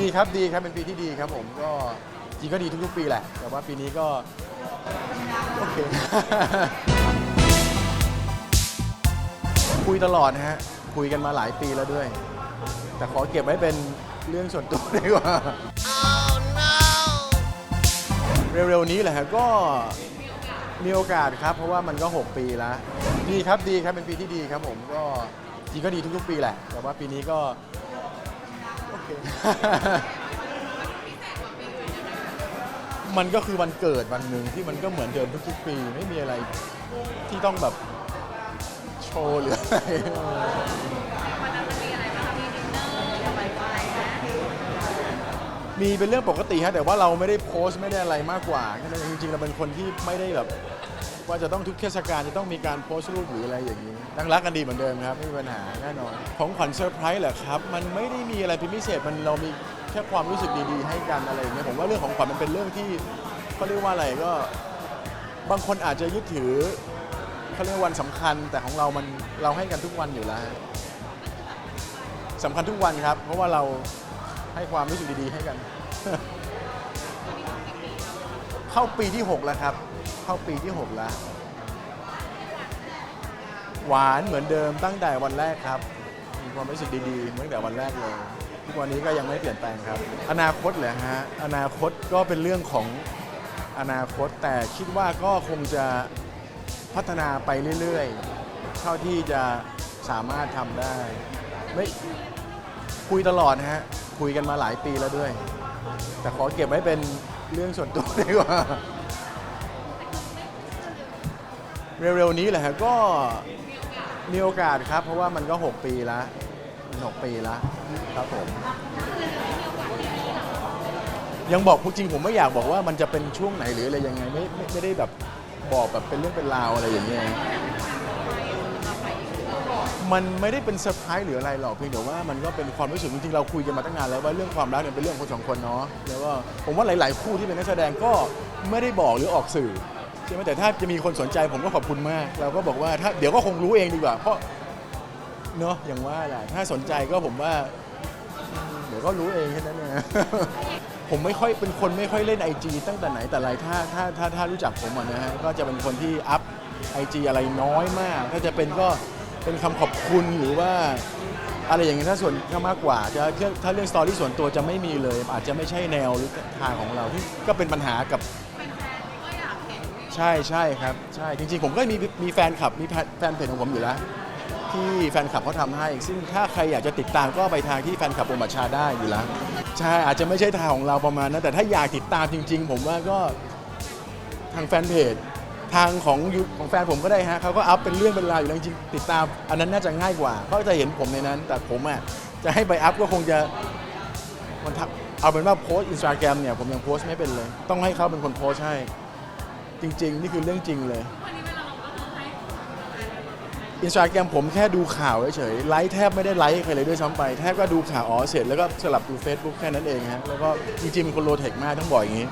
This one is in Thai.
ดีครับดีครับเป็นปีที่ดีครับผมก็จริงก็ดีทุกๆปีแหละ แต่ว่าปีนี้ก็โอเค คุยตลอดนะฮะ คุยกันมาหลายปีแล้วด้วย แต่ขอเก็บไว้เป็นเรื่องส่วนตัวดีกว่า เร็วๆนี้แหละฮะก็มีโอกาสครับ เพราะว่ามันก็ 6 ปีแล้ว ดีครับดีครับเป็นปีที่ดีครับผมก็จริงก็ดีทุกๆปีแหละ แต่ว่าปีนี้ก็ มันก็คือวันเกิดวันหนึ่งที่มันก็เหมือนเดิมทุกๆปีไม่มีอะไรที่ต้องแบบโชว์หรืออะไรวันนั้นมันมีอะไรบ้างมีดินเนอร์กับไวไฟนะมีเป็นเรื่องปกติฮะแต่ว่าเราไม่ได้โพสต์ไม่ได้อะไรมากกว่านั้นเองจริงๆเราเป็นคนที่ไม่ได้แบบ ว่าจะต้องทุกเทศกาลจะต้องมีการโพสต์รูปหรืออะไรอย่างนี้ตั้งรักกันดีเหมือนเดิมครับไม่มีปัญหาแน่นอนของขวัญเซอร์ไพรส์เหรอครับมันไม่ได้มีอะไรเป็นพิเศษมันเรามีแค่ความรู้สึกดีๆ ให้กันอะไรอย่างเงี้ยผมว่าเรื่องของขวัญมันเป็นเรื่องที่เขาเรียกว่าอะไรก็ บางคนอาจจะยึดถือเขาเรียกวันสำคัญ แต่ของเรามันเราให้กันทุกวันอยู่แล้วสำคัญทุกวันครับ เพราะว่าเราให้ความรู้สึกดีๆให้กัน เข้าปีที่ 6 แล้วครับ เข้าปีที่ 6 แล้ว หวานเหมือนเดิมตั้งแต่วันแรกครับ มีความรู้สึกดีๆเหมือแต่วันแรกเลย ทุกวันนี้ก็ยังไม่เปลี่ยนแปลงครับ อนาคตเหรอฮะ อนาคตก็เป็นเรื่องของอนาคตแต่คิดว่าก็คงจะพัฒนาไปเรื่อยๆ เท่าที่จะสามารถทำได้ ไม่คุยตลอดนะฮะ คุยกันมาหลายปีแล้วด้วย แต่ขอเก็บไว้เป็น เรื่องส่วนตัวดีกว่า เร็วๆนี้แหละก็ มีโอกาสครับ เพราะว่ามันก็ 6 ปีแล้วมัน6ปีแล้วครับผม ยังบอกจริงผมไม่อยากบอกว่ามันจะเป็นช่วงไหนหรืออะไรยังไงไม่ไม่ไม่ได้แบบบอกแบบเป็นเรื่องเป็นราวอะไรอย่างเงี้ย มันไม่ได้เป็นเซอร์ไพรส์หรืออะไรหรอกเพียงแต่ว่ามันก็เป็นความรู้สึกจริงๆเราคุยกันมาตั้งนานแล้วว่าเรื่องความรักเนี่ยเป็นเรื่องของคนสองคนเนาะแล้วก็ผมว่าหลาย ๆ คู่ที่เป็นนักแสดงก็ไม่ได้บอกหรือออกสื่อใช่ไหมแต่ถ้าจะมีคนสนใจผมก็ขอบคุณมาก เราก็บอกว่าถ้าเดี๋ยวก็คงรู้เองดีกว่า เพราะเนาะอย่างว่าแหละถ้าสนใจก็ผมว่า เดี๋ยวก็รู้เองแค่นั้นเอง ผมไม่ค่อยเป็นคนไม่ค่อยเล่น IG ตั้งแต่ไหนแต่ไรถ้าถ้าถ้าถ้ารู้จักผมอะนะฮะก็จะเป็นคนที่อัพ IG อะไรน้อยมาก ถ้าจะเป็นก็ เป็นคำขอบคุณหรือว่าอะไรอย่างเงี้ยถ้าส่วนถ้ามากกว่าจะถ้าเรื่องสตอรี่ส่วนตัวจะไม่มีเลย อาจจะไม่ใช่แนวหรือทางของเราที่ก็เป็นปัญหากับแฟนๆก็อยากเห็นวิวใช่ใช่ครับใช่จริงๆ ผมก็มีมีแฟนคลับมีแฟนแฟนเพจของผมอยู่แล้ว ที่แฟนคลับเขาทำให้ ซึ่งถ้าใครอยากจะติดตามก็ไปทางที่แฟนคลับโอมาชาได้อยู่แล้วใช่อาจจะไม่ใช่ทางของเราประมาณนั้นแต่ถ้าอยากติดตามจริง ๆ ผมว่าก็ทางแฟนเพจ ทางของยูของแฟนผมก็ได้ฮะเขาก็อัพเป็นเรื่องเป็นราวอยู่แล้วจริงๆติดตาม อันนั้นน่าจะง่ายกว่าเขาจะเห็นผมในนั้น แต่ผมอะจะให้ไปอัพก็คงจะมันทักเอาเป็นว่าโพสอินสตาแกรมเนี่ยผมยังโพสไม่เป็นเลย ต้องให้เขาเป็นคนโพสให้ จริง ๆ นี่คือเรื่องจริงเลยอินสตาแกรมผมแค่ดูข่าวเฉยๆไลค์แทบไม่ได้ไลค์ใครเลยด้วยซ้ำไป แทบก็ดูข่าวอ๋อเสร็จแล้วก็สลับดู Facebook แค่นั้นเองฮะแล้วก็จริงๆเป็นคนโลเทคมากต้องบอกอย่างนี้